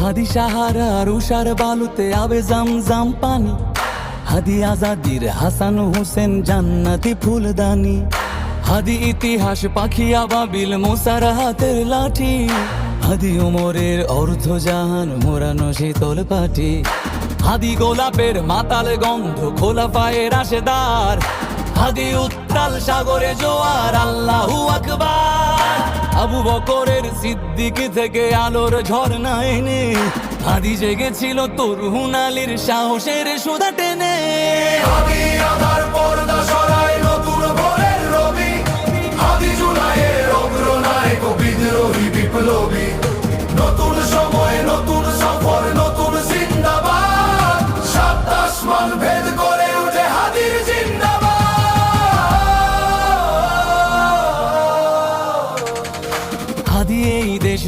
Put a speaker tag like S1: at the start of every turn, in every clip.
S1: হাদি সাহারার উষার বালুতে আবে জাম পানি। হাদি আজাদির হাসান হোসেন জান্নাতি ফুলদানি। হাদি ইতিহাস পাখি আবাবিল মোসার হাতের লাঠি। হাদি ওমরের অর্ধ জাহান মোরানো শীতল পাটি। হাদি গোলাপের মাতাল গন্ধ খোলা পায়ের আশেদার। হাদি উত্তাল সাগরে জোয়ার, আল্লাহু আকবার। আবু বকরের সিদ্দিক থেকে আলোর ঝর্ণা এনে, হাদি জেগেছিল তোর আলীর সাহসের সুদা টেনে।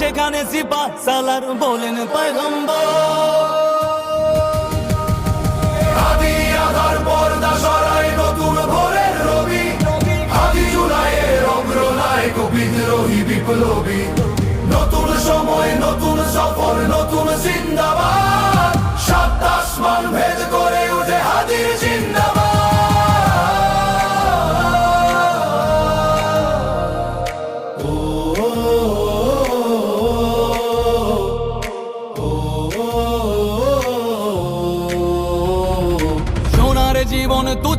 S1: সেখানে সিপা সালার বলেন পয়গম্বর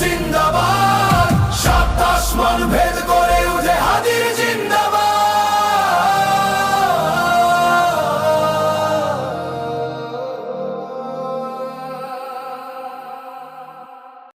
S2: জিন্দাবাদ।